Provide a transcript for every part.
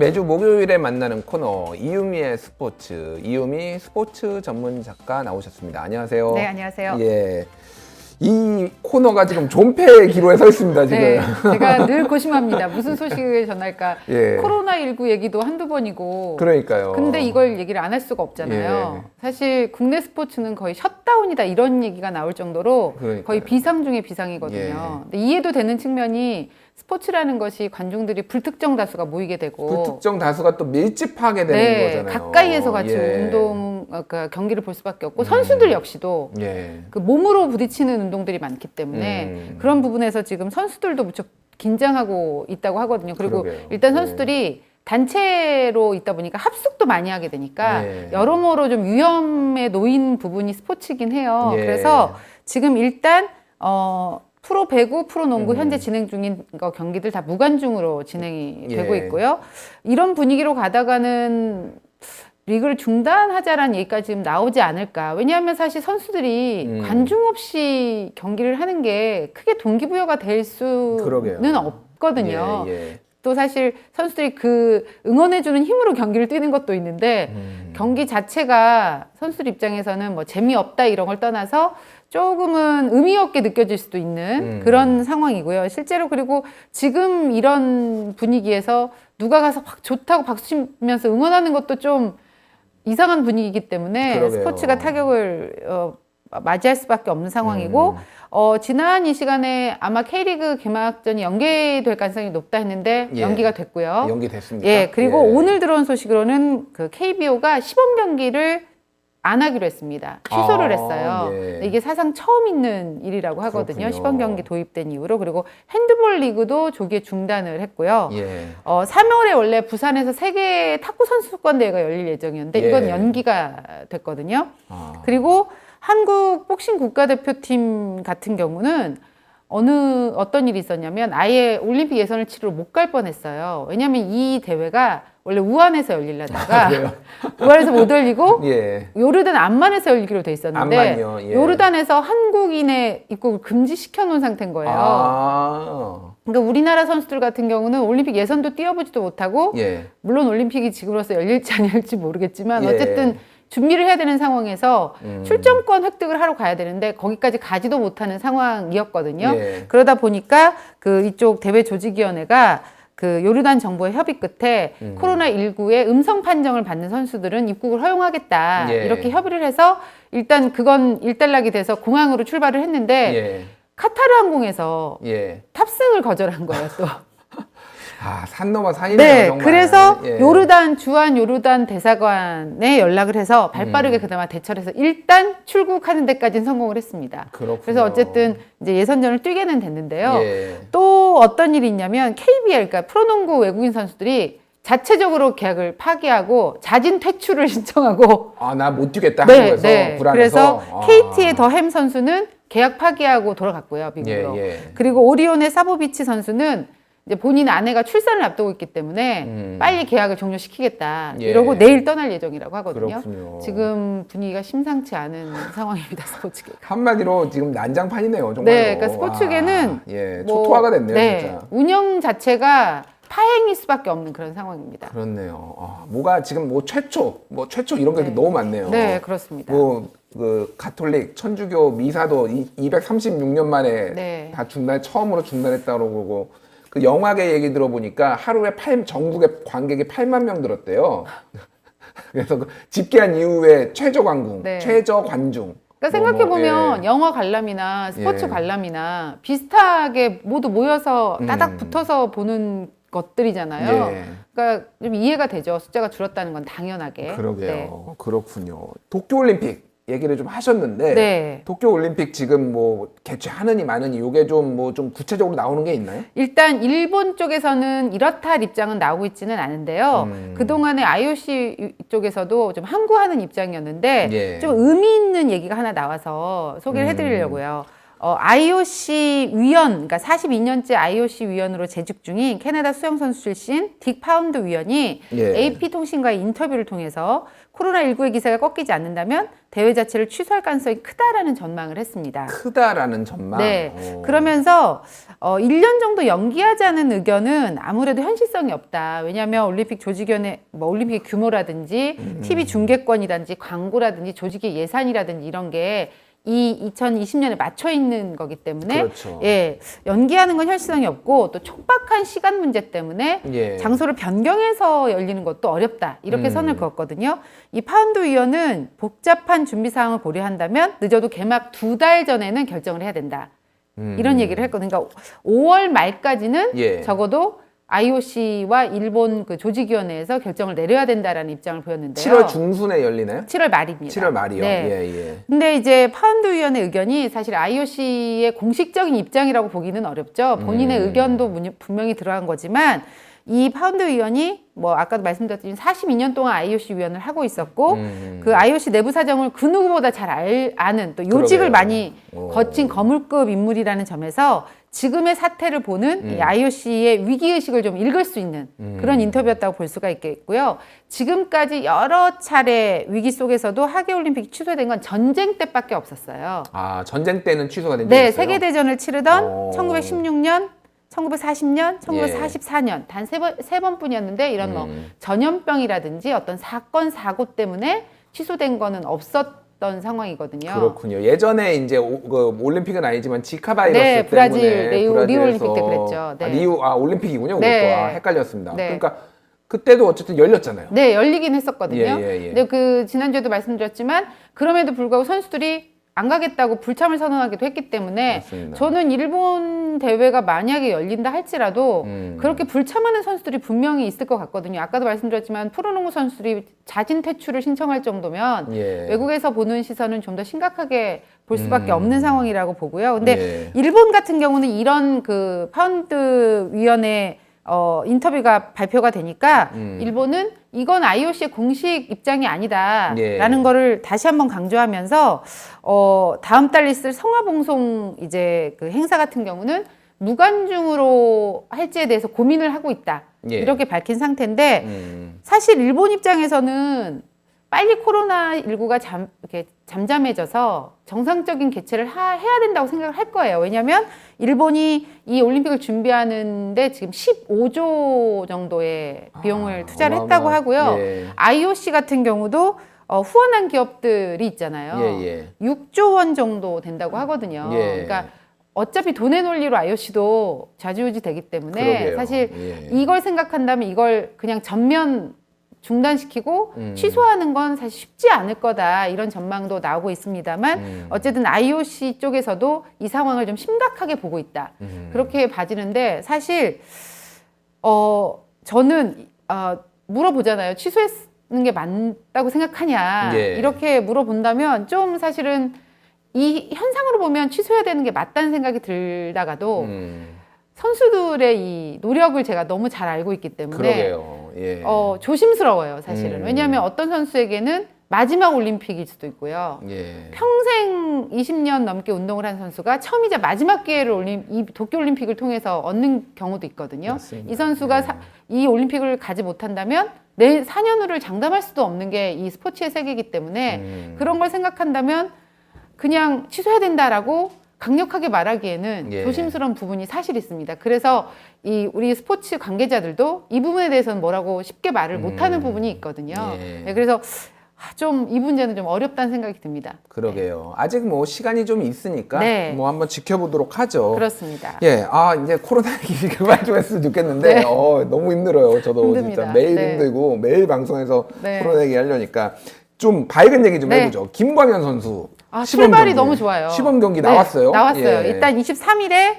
매주 목요일에 만나는 코너 이유미의 스포츠 이유미 스포츠 전문 작가 나오셨습니다. 안녕하세요. 네, 안녕하세요. 예. 이 코너가 지금 존폐의 기로에 서 있습니다, 지금. 네, 제가 늘 고심합니다. 무슨 소식을 전할까? 예. 코로나19 얘기도 한두 번이고. 그러니까요. 근데 이걸 얘기를 안 할 수가 없잖아요. 예. 사실 국내 스포츠는 거의 셧다운이다 이런 얘기가 나올 정도로 그러니까요. 거의 비상 중의 비상이거든요. 예. 이해도 되는 측면이 스포츠라는 것이 관중들이 불특정 다수가 모이게 되고 불특정 다수가 또 밀집하게 되는 네, 거잖아요. 가까이에서 같이 예. 운동 어, 그 경기를 볼 수밖에 없고 선수들 역시도 예. 그 몸으로 부딪히는 운동들이 많기 때문에 음. 그런 부분에서 지금 선수들도 무척 긴장하고 있다고 하거든요. 그리고 그러게요. 일단 네. 선수들이 단체로 있다 보니까 합숙도 많이 하게 되니까 네. 여러모로 좀 위험에 놓인 부분이 스포츠긴 해요. 예. 그래서 지금 일단 어 프로 배구, 프로 농구 음. 현재 진행 중인 거 경기들 다 무관중으로 진행이 예. 되고 있고요. 이런 분위기로 가다가는 리그를 중단하자라는 얘기까지 지금 나오지 않을까. 왜냐하면 사실 선수들이 음. 관중 없이 경기를 하는 게 크게 동기부여가 될 수는 그러게요. 없거든요. 예, 예. 또 사실 선수들이 그 응원해주는 힘으로 경기를 뛰는 것도 있는데 음. 경기 자체가 선수들 입장에서는 뭐 재미없다 이런 걸 떠나서 조금은 의미 없게 느껴질 수도 있는 음. 그런 상황이고요. 실제로 그리고 지금 이런 분위기에서 누가 가서 확 좋다고 박수 치면서 응원하는 것도 좀 이상한 분위기이기 때문에 그러게요. 스포츠가 타격을 어, 맞이할 수밖에 없는 상황이고 음. 어, 지난 이 시간에 아마 K리그 개막전이 연기될 가능성이 높다 했는데 예. 연기가 됐고요. 연기됐습니까? 예, 그리고 예. 오늘 들어온 소식으로는 그 KBO가 시범 경기를 안 하기로 했습니다. 취소를 아, 했어요. 예. 이게 사상 처음 있는 일이라고 하거든요. 그렇군요. 시범 경기 도입된 이후로 그리고 핸드볼 리그도 조기에 중단을 했고요. 예. 어, 3월에 원래 부산에서 세계 탁구 선수권 대회가 열릴 예정이었는데 예. 이건 연기가 됐거든요. 아. 그리고 한국 복싱 국가대표팀 같은 경우는 어느 어떤 일이 있었냐면 아예 올림픽 예선을 치르러 못 갈 뻔했어요. 왜냐하면 이 대회가 원래 우한에서 열리려다가 그래요? 우한에서 못 열리고 예. 요르단 암만에서 열리기로 돼 있었는데 암만이요? 예. 요르단에서 한국인의 입국을 금지시켜 놓은 상태인 거예요. 아. 그러니까 우리나라 선수들 같은 경우는 올림픽 예선도 뛰어보지도 못하고 예. 물론 올림픽이 지금으로서 열릴지 아닐지 모르겠지만 예. 어쨌든 준비를 해야 되는 상황에서 음. 출전권 획득을 하러 가야 되는데 거기까지 가지도 못하는 상황이었거든요. 예. 그러다 보니까 그 이쪽 대회 조직위원회가 그 요르단 정부의 협의 끝에 음. 코로나19의 음성 판정을 받는 선수들은 입국을 허용하겠다. 예. 이렇게 협의를 해서 일단 그건 일단락이 돼서 공항으로 출발을 했는데 예. 카타르 항공에서 예. 탑승을 거절한 거예요, 또. 아, 산 넘어 산이네요, 네, 정말. 그래서 예. 요르단 주한 요르단 대사관에 연락을 해서 발빠르게 음. 그나마 대처를 해서 일단 출국하는 데까지는 성공을 했습니다. 그렇군요. 그래서 어쨌든 이제 예선전을 뛰게는 됐는데요. 예. 또 어떤 일이 있냐면 KBL 그러니까 프로농구 외국인 선수들이 자체적으로 계약을 파기하고 자진 퇴출을 신청하고 아, 나 못 뛰겠다 네, 한국에서 네. 불안해서. 그래서 아. KT의 더햄 선수는 계약 파기하고 돌아갔고요, 예, 미국으로. 예. 그리고 오리온의 사보비치 선수는 이제 본인 아내가 출산을 앞두고 있기 때문에 음. 빨리 계약을 종료시키겠다. 예. 이러고 내일 떠날 예정이라고 하거든요. 그렇군요. 지금 분위기가 심상치 않은 상황입니다, 스포츠계가. 한마디로 지금 난장판이네요, 정말. 네, 그러니까 스포츠계는 예, 뭐, 초토화가 됐네요, 네, 진짜. 운영 자체가 파행일 수밖에 없는 그런 상황입니다. 그렇네요. 아, 뭐가 지금 뭐 최초, 뭐 최초 이런 게 네. 너무 많네요. 네, 그렇습니다. 뭐, 그, 가톨릭, 천주교, 미사도 236년 만에 네. 다 중단, 처음으로 중단했다고 그러고, 그 영화계 얘기 들어보니까 하루에 8, 전국에 관객이 8만 명 들었대요. 그래서 그 집계한 이후에 최저 관중, 네. 최저 관중. 그러니까 뭐, 생각해 뭐, 보면 예. 영화 관람이나 스포츠 예. 관람이나 비슷하게 모두 모여서 따닥 음. 붙어서 보는 것들이잖아요. 예. 그러니까 좀 이해가 되죠. 숫자가 줄었다는 건 당연하게. 그러게요. 네. 그렇군요. 도쿄올림픽 얘기를 좀 하셨는데, 네. 도쿄 올림픽 지금 뭐 개최하느니 마느니 요게 좀 뭐 좀 구체적으로 나오는 게 있나요? 일단 일본 쪽에서는 이렇다 할 입장은 나오고 있지는 않은데요. 음. 그 동안에 IOC 쪽에서도 좀 항구하는 입장이었는데 예. 좀 의미 있는 얘기가 하나 나와서 소개를 음. 해드리려고요. 어, IOC 위원, 그러니까 42년째 IOC 위원으로 재직 중인 캐나다 수영 선수 출신 딕 파운드 위원이 예. AP 통신과의 인터뷰를 통해서 코로나19의 기세가 꺾이지 않는다면 대회 자체를 취소할 가능성이 크다라는 전망을 했습니다. 크다라는 전망. 네. 어. 그러면서 어 1년 정도 연기하자는 의견은 아무래도 현실성이 없다. 왜냐하면 올림픽 조직위원회 뭐 올림픽 규모라든지 음. TV 중계권이라든지 광고라든지 조직의 예산이라든지 이런 게 이 2020년에 맞춰 있는 거기 때문에 그렇죠. 예 연기하는 건 현실성이 없고 또 촉박한 시간 문제 때문에 예. 장소를 변경해서 열리는 것도 어렵다 이렇게 음. 선을 그었거든요. 이 파운드 위원은 복잡한 준비 상황을 고려한다면 늦어도 개막 두 달 전에는 결정을 해야 된다. 음. 이런 얘기를 했거든요. 그러니까 5월 말까지는 예. 적어도 IOC와 일본 그 조직위원회에서 결정을 내려야 된다라는 입장을 보였는데요. 7월 중순에 열리나요? 7월 말입니다. 7월 말이요. 네. 예, 예. 근데 이제 파운드 위원의 의견이 사실 IOC의 공식적인 입장이라고 보기는 어렵죠. 본인의 음. 의견도 문- 분명히 들어간 거지만 이 파운드 위원이 뭐 아까도 말씀드렸지만 42년 동안 IOC 위원을 하고 있었고 음. 그 IOC 내부 사정을 그 누구보다 잘 알, 아는 또 요직을 그러게요. 많이 어. 거친 거물급 인물이라는 점에서 지금의 사태를 보는 음. 이 IOC의 위기 의식을 좀 읽을 수 있는 그런 인터뷰였다고 볼 수가 있겠고요. 지금까지 여러 차례 위기 속에서도 하계 올림픽이 취소된 건 전쟁 때밖에 없었어요. 아 전쟁 때는 취소가 된 적이 네, 있어요. 세계 대전을 치르던 어. 1916년, 1940년, 예. 1944년 단 세 번 세 번뿐이었는데 이런 뭐 음. 전염병이라든지 어떤 사건 사고 때문에 취소된 거는 없었 던 상황이거든요. 그렇군요. 예전에 이제 오, 그 올림픽은 아니지만 지카 바이러스 네, 때문에 브라질, 리우- 브라질에서- 리우 올림픽 때 그랬죠. 네. 아, 리우 아 올림픽이군요. 그것도 네. 아, 헷갈렸습니다. 네. 그러니까 그때도 어쨌든 열렸잖아요. 네, 열리긴 했었거든요. 예, 예, 예. 근데 그 지난주에도 말씀드렸지만 그럼에도 불구하고 선수들이 안 가겠다고 불참을 선언하기도 했기 때문에 맞습니다. 저는 일본 대회가 만약에 열린다 할지라도 음. 그렇게 불참하는 선수들이 분명히 있을 것 같거든요. 아까도 말씀드렸지만 프로농구 선수들이 자진 퇴출을 신청할 정도면 예. 외국에서 보는 시선은 좀 더 심각하게 볼 수밖에 음. 없는 상황이라고 보고요. 근데 예. 일본 같은 경우는 이런 그 파운드 위원회 어, 인터뷰가 발표가 되니까 음. 일본은 이건 IOC의 공식 입장이 아니다라는 예. 거를 다시 한번 강조하면서 어, 다음 달 있을 성화봉송 이제 그 행사 같은 경우는 무관중으로 할지에 대해서 고민을 하고 있다 예. 이렇게 밝힌 상태인데 음. 사실 일본 입장에서는 빨리 코로나19가 잠, 이렇게 잠잠해져서 정상적인 개최를 하- 해야 된다고 생각을 할 거예요. 왜냐하면 일본이 이 올림픽을 준비하는데 지금 15조 정도의 비용을 아, 투자를 했다고 하고요. 예. IOC 같은 경우도 어, 후원한 기업들이 있잖아요. 예, 예. 6조 원 정도 된다고 하거든요. 예. 그러니까 어차피 돈의 논리로 IOC도 좌지우지 되기 때문에 그러게요. 사실 예. 이걸 생각한다면 이걸 그냥 전면 중단시키고 음. 취소하는 건 사실 쉽지 않을 거다 이런 전망도 나오고 있습니다만 음. 어쨌든 IOC 쪽에서도 이 상황을 좀 심각하게 보고 있다 음. 그렇게 봐지는데 사실 어 저는 어, 물어보잖아요 취소했는 게 맞다고 생각하냐 예. 이렇게 물어본다면 좀 사실은 이 현상으로 보면 취소해야 되는 게 맞다는 생각이 들다가도 음. 선수들의 이 노력을 제가 너무 잘 알고 있기 때문에 그러게요. 예. 어, 조심스러워요, 사실은. 음. 왜냐하면 어떤 선수에게는 마지막 올림픽일 수도 있고요. 예. 평생 20년 넘게 운동을 한 선수가 처음이자 마지막 기회를 올림, 이 도쿄올림픽을 통해서 얻는 경우도 있거든요. 맞습니다. 이 선수가 사- 이 올림픽을 가지 못한다면 내 4년 후를 장담할 수도 없는 게 이 스포츠의 세계이기 때문에 음. 그런 걸 생각한다면 그냥 취소해야 된다라고 강력하게 말하기에는 예. 조심스러운 부분이 사실 있습니다. 그래서 이 우리 스포츠 관계자들도 이 부분에 대해서는 뭐라고 쉽게 말을 못하는 부분이 있거든요. 예. 네, 그래서 좀 이 문제는 좀 어렵다는 생각이 듭니다. 그러게요. 아직 뭐 시간이 좀 있으니까 네. 뭐 한번 지켜보도록 하죠. 그렇습니다. 예, 아 이제 코로나 얘기 그만 좀 했으면 좋겠는데 네. 어, 너무 힘들어요. 저도 힘듭니다. 진짜 매일 네. 힘들고 매일 방송에서 네. 코로나 얘기 하려니까 좀 밝은 얘기 좀 네. 해보죠. 김광현 선수 아, 시범 출발이 경기. 너무 좋아요. 시범 경기 네, 나왔어요. 나왔어요. 예. 일단 23일에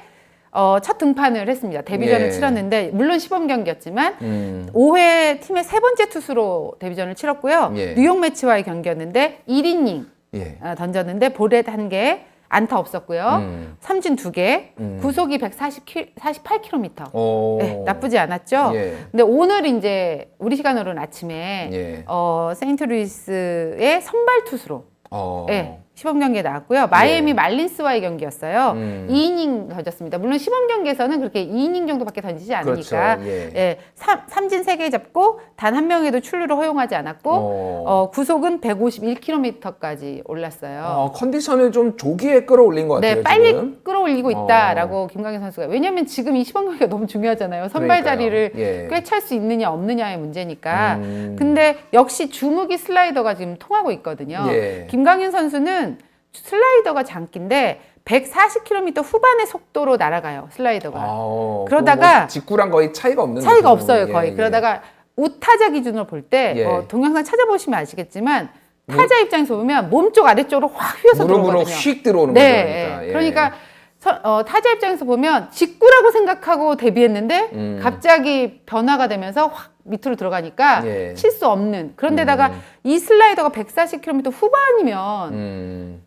어, 첫 등판을 했습니다. 데뷔전을 예. 치렀는데 물론 시범 경기였지만 음, 5회 팀의 세 번째 투수로 데뷔전을 치렀고요. 예. 뉴욕 매치와의 경기였는데 1이닝 예. 어, 던졌는데 볼넷 한 개, 안타 없었고요. 음. 삼진 두 개, 음. 구속이 148km. 어. 네, 나쁘지 않았죠. 예. 근데 오늘 이제 우리 시간으로는 아침에 예. 어, 세인트루이스의 선발 투수로 어. 예, 시범 경기에 나왔고요. 마이애미 예. 말린스와의 경기였어요. 음. 2이닝 던졌습니다. 물론 시범 경기에서는 그렇게 2이닝 정도밖에 던지지 않으니까 그렇죠. 예. 예, 삼, 삼진 3개 잡고 단 한 명에도 출루를 허용하지 않았고 어. 어, 구속은 151km까지 올랐어요. 어, 컨디션을 좀 조기에 끌어올린 것 같아요. 네, 빨리 지금. 끌어올리고 어. 있다라고 김강현 선수가 왜냐하면 지금 이 시범 경기가 너무 중요하잖아요. 선발 그러니까요. 자리를 예. 꿰찰 수 있느냐 없느냐의 문제니까. 음. 근데 역시 주무기 슬라이더가 지금 통하고 있거든요. 예. 김강현 선수는 슬라이더가 장기인데 140km 후반의 속도로 날아가요. 슬라이더가. 아, 그러다가 뭐 직구랑 거의 차이가 없는 차이가 거죠. 없어요, 예, 거의. 예. 그러다가 우타자 기준으로 볼때 예. 어, 동영상 찾아보시면 아시겠지만 타자 입장에서 보면 몸쪽 아래쪽으로 확 휘어서 들어오거든요. 휙 들어오는 네, 거죠. 예. 그러니까. 예. 그러니까 서- 어, 타자 입장에서 보면 직구라고 생각하고 데뷔했는데 음. 갑자기 변화가 되면서 확 밑으로 들어가니까 예. 칠수 없는. 그런데다가 음. 이 슬라이더가 140km 후반이면 음.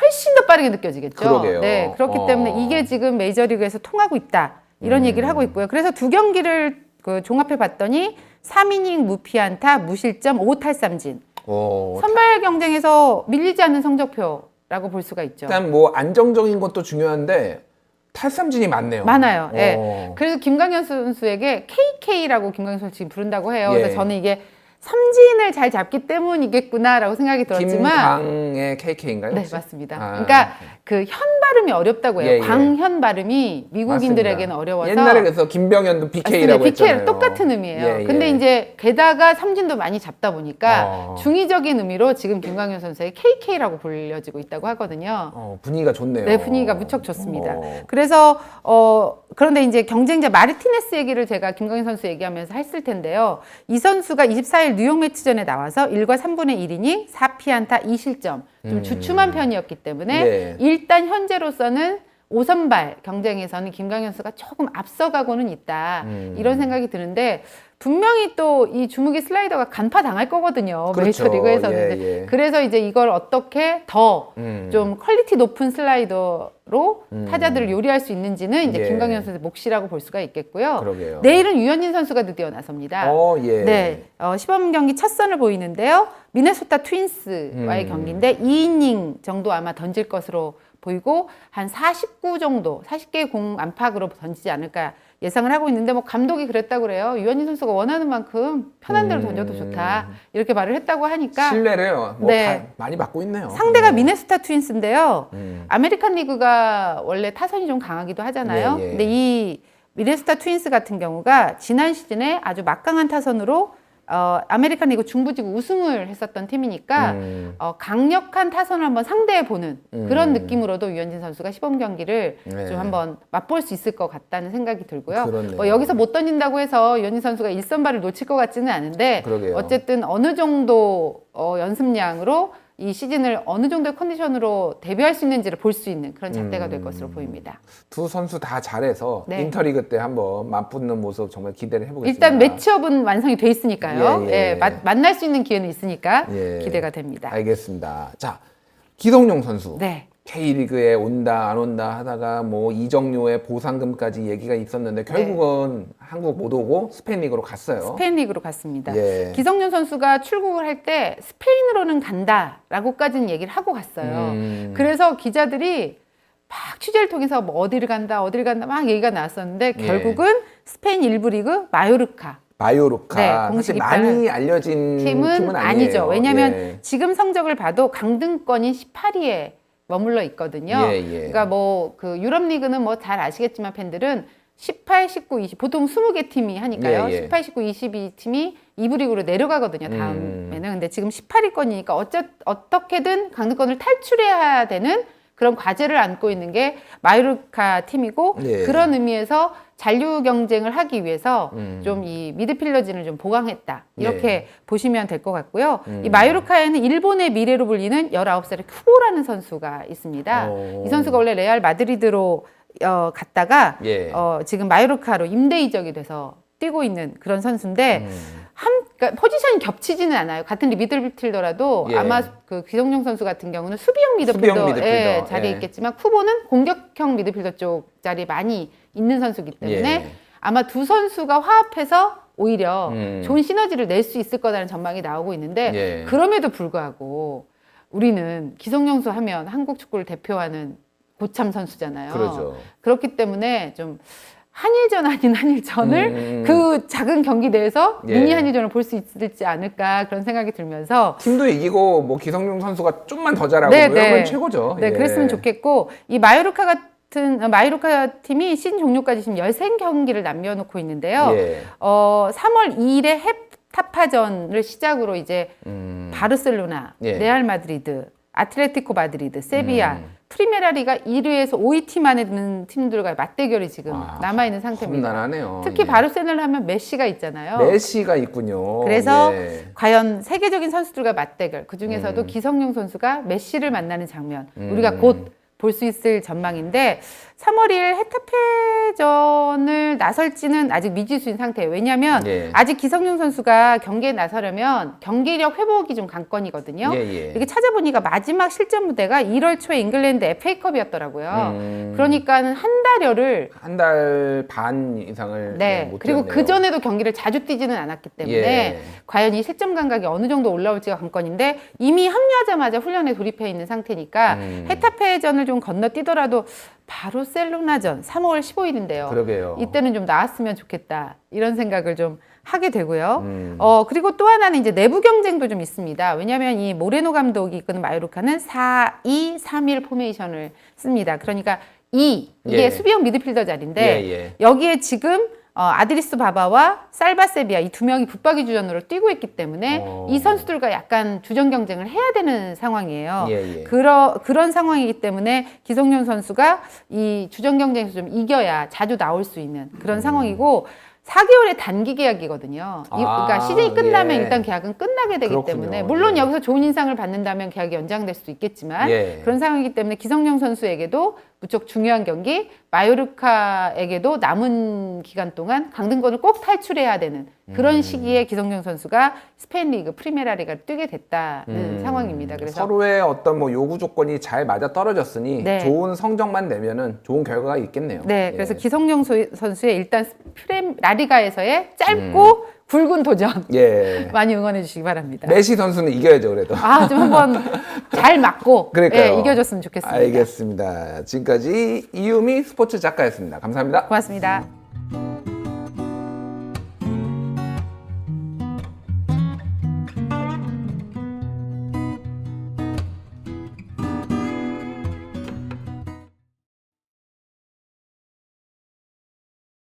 훨씬 더 빠르게 느껴지겠죠. 그러게요. 네, 그렇기 어. 때문에 이게 지금 메이저리그에서 통하고 있다. 이런 음. 얘기를 하고 있고요. 그래서 두 경기를 그 종합해 봤더니 3이닝 무피안타, 무실점, 5탈삼진. 어, 선발 경쟁에서 밀리지 않는 성적표라고 볼 수가 있죠. 일단 뭐 안정적인 것도 중요한데 탈삼진이 많네요. 많아요. 예. 어. 그래서 김강현 선수에게 KK라고 김강현 선수 지금 부른다고 해요. 예. 그래서 저는 이게 삼진을 잘 잡기 때문이겠구나라고 생각이 들었지만 김강의 KK인가요? 네 혹시? 맞습니다. 아. 그러니까 그 현 발음이 어렵다고 해요. 예, 예. 광현 발음이 미국인들에게는 맞습니다. 어려워서 옛날에 그래서 김병현도 BK라고 맞습니다. 했잖아요. 똑같은 의미예요. 예, 예. 근데 이제 게다가 삼진도 많이 잡다 보니까 어. 중의적인 의미로 지금 김광현 선수의 KK라고 불려지고 있다고 하거든요. 어, 분위기가 좋네요. 네, 분위기가 무척 좋습니다. 어. 그래서 어 그런데 이제 경쟁자 마르티네스 얘기를 제가 김광현 선수 얘기하면서 했을 텐데요. 이 선수가 24일 뉴욕 매치전에 나와서 1과 3분의 1이닝 4피안타 2실점 좀 주춤한 편이었기 때문에 음. 네. 일단 현재로서는 5선발 경쟁에서는 김광현 선수가 조금 앞서가고는 있다. 음. 이런 생각이 드는데 분명히 또 이 주무기 슬라이더가 간파 당할 거거든요. 그렇죠. 메이저 리그에서는. 예, 예. 그래서 이제 이걸 어떻게 더 음. 좀 퀄리티 높은 슬라이더로 타자들을 요리할 수 있는지는 이제 예. 김광현 선수의 몫이라고 볼 수가 있겠고요. 그러게요. 내일은 유현진 선수가 드디어 나섭니다. 어, 예. 네, 어, 시범 경기 첫 선을 보이는데요. 미네소타 트윈스와의 음. 경기인데 2이닝 정도 아마 던질 것으로 보이고 한 49 정도, 40개의 공 안팎으로 던지지 않을까 예상을 하고 있는데 뭐 감독이 그랬다고 그래요. 유현진 선수가 원하는 만큼 편한 대로 음. 던져도 좋다. 이렇게 말을 했다고 하니까 신뢰를 뭐 네. 다 많이 받고 있네요. 상대가 음. 미네소타 트윈스인데요. 음. 아메리칸 리그가 원래 타선이 좀 강하기도 하잖아요. 예, 예. 근데 이 미네소타 트윈스 같은 경우가 지난 시즌에 아주 막강한 타선으로 어, 아메리칸 리그 중부지구 우승을 했었던 팀이니까 음. 어, 강력한 타선을 한번 상대해 보는 그런 음. 느낌으로도 유현진 선수가 시범 경기를 네. 좀 한번 맛볼 수 있을 것 같다는 생각이 들고요. 그렇네요. 뭐 여기서 못 던진다고 해서 유현진 선수가 일선발을 놓칠 것 같지는 않은데 그러게요. 어쨌든 어느 정도 어, 연습량으로 이 시즌을 어느 정도의 컨디션으로 대비할 수 있는지를 볼 수 있는 그런 잣대가 될 음. 것으로 보입니다. 두 선수 다 잘해서 네. 인터리그 때 한번 맞붙는 모습 정말 기대를 해보겠습니다. 일단 매치업은 완성이 돼 있으니까요. 예, 예, 예. 마- 만날 수 있는 기회는 있으니까 예. 기대가 됩니다. 알겠습니다. 자, 기성용 선수. 네. K리그에 온다 안 온다 하다가 뭐 이정료의 보상금까지 얘기가 있었는데 결국은 한국 못 오고 스페인 리그로 갔어요. 네. 스페인 리그로 갔습니다. 예. 기성용 선수가 출국을 할 때 스페인으로는 간다라고까지는 얘기를 하고 갔어요. 음. 그래서 기자들이 막 취재를 통해서 뭐 어디를 간다, 어디를 간다 막 얘기가 나왔었는데 예. 결국은 스페인 일부 리그 마요르카 마요르카 네, 공식 사실 많이 알려진 팀은, 팀은, 아니죠. 아니에요. 왜냐하면 예. 지금 성적을 봐도 강등권인 18위에 머물러 있거든요. 예, 예. 그러니까 뭐 그 유럽 리그는 뭐 잘 아시겠지만 팬들은 18, 19, 20 보통 20개 팀이 하니까요. 예, 예. 18, 19, 22 팀이 2부 리그로 내려가거든요. 다음에는. 음. 근데 지금 18위권이니까 어쩌 어떻게든 강등권을 탈출해야 되는 그런 과제를 안고 있는 게 마요르카 팀이고 예. 그런 의미에서 잔류 경쟁을 하기 위해서 음. 좀이 미드필더진을 좀 보강했다 이렇게 예. 보시면 될 것 같고요. 음. 이 마요르카에는 일본의 미래로 불리는 19살의 쿠보라는 선수가 있습니다. 오. 이 선수가 원래 레알 마드리드로 어, 갔다가 예. 어, 지금 마요르카로 임대 이적이 돼서 뛰고 있는 그런 선수인데 음. 한 그러니까 포지션이 겹치지는 않아요. 같은 미드필더라도 예. 아마 그 기성용 선수 같은 경우는 수비형 미드필더, 수비형 미드필더, 예, 자리에 예. 있겠지만 쿠보는 공격형 미드필더 쪽 자리에 많이 있는 선수기 때문에 예. 아마 두 선수가 화합해서 오히려 음. 좋은 시너지를 낼 수 있을 거라는 전망이 나오고 있는데 예. 그럼에도 불구하고 우리는 기성용수 하면 한국 축구를 대표하는 고참 선수잖아요. 그러죠. 그렇기 때문에 좀 한일전 아닌 한일전을 음. 그 작은 경기 내에서 예. 미니 한일전을 볼 수 있을지 않을까 그런 생각이 들면서 팀도 이기고 뭐 기성용 선수가 좀만 더 잘하고 네, 뭐 이런 네. 건 최고죠. 네, 예. 그랬으면 좋겠고 이 마요르카 같은 어, 마요르카 팀이 시즌 종료까지 지금 13경기를 남겨놓고 있는데요. 예. 어, 3월 2일에 헵타파전을 시작으로 이제 음. 바르셀로나, 예. 레알 마드리드, 아틀레티코 마드리드, 세비야, 음. 프리메라 리가 1위에서 5위 팀 안에 드는 팀들과 맞대결이 지금 아, 남아 있는 상태입니다. 험난하네요. 특히 예. 바르셀로나 하면 메시가 있잖아요. 메시가 있군요. 그래서 예. 과연 세계적인 선수들과 맞대결 그 중에서도 음. 기성용 선수가 메시를 만나는 장면 음. 우리가 곧 볼 수 있을 전망인데 3월 2일 헤타페전을 나설지는 아직 미지수인 상태예요. 왜냐하면 예. 아직 기성용 선수가 경기에 나서려면 경기력 회복이 좀 관건이거든요. 예, 예. 이게 찾아보니까 마지막 실전 무대가 1월 초에 잉글랜드 FA컵이었더라고요. 음. 그러니까는 한 달여를 한 달 반 이상을 네. 못 그리고. 그 전에도 경기를 자주 뛰지는 않았기 때문에 예. 과연 이 실점 감각이 어느 정도 올라올지가 관건인데 이미 합류하자마자 훈련에 돌입해 있는 상태니까 음. 헤타페전을 좀 건너뛰더라도 바르셀로나전 3월 15일인데요. 그러게요. 이때는 좀 나왔으면 좋겠다 이런 생각을 좀 하게 되고요. 음. 어 그리고 또 하나는 이제 내부 경쟁도 좀 있습니다. 왜냐하면 이 모레노 감독이 이끄는 마요르카는 4-2-3-1 포메이션을 씁니다. 그러니까 2 이게 예. 수비형 미드필더 자리인데 예, 예. 여기에 지금 어, 아드리스 바바와 살바세비아 이 두 명이 붙박이 주전으로 뛰고 있기 때문에 어. 이 선수들과 약간 주전 경쟁을 해야 되는 상황이에요. 예, 예. 그러, 그런 상황이기 때문에 기성용 선수가 이 주전 경쟁에서 좀 이겨야 자주 나올 수 있는 그런 상황이고 4개월의 단기 계약이거든요. 이- 아, 그러니까 시즌이 끝나면 예. 일단 계약은 끝나게 되기 그렇군요. 때문에 물론 예. 여기서 좋은 인상을 받는다면 계약이 연장될 수도 있겠지만 예. 그런 상황이기 때문에 기성용 선수에게도 무척 중요한 경기 마요르카에게도 남은 기간 동안 강등권을 꼭 탈출해야 되는 그런 음. 시기에 기성용 선수가 스페인 리그 프리메라 리가를 뛰게 됐다는 음. 상황입니다. 그래서 서로의 어떤 뭐 요구 조건이 잘 맞아 떨어졌으니 네. 좋은 성적만 내면은 좋은 결과가 있겠네요. 네, 그래서 예. 기성용 소- 선수의 일단 프렘 라리가에서의 짧고 굵은 도전 음. 예. 많이 응원해 주시기 바랍니다. 메시 선수는 이겨야죠, 그래도. 아, 좀 한번 잘 맞고 그러니까요. 예, 이겨줬으면 좋겠습니다. 알겠습니다. 지금까지 이유미 스포츠 작가였습니다. 감사합니다. 고맙습니다.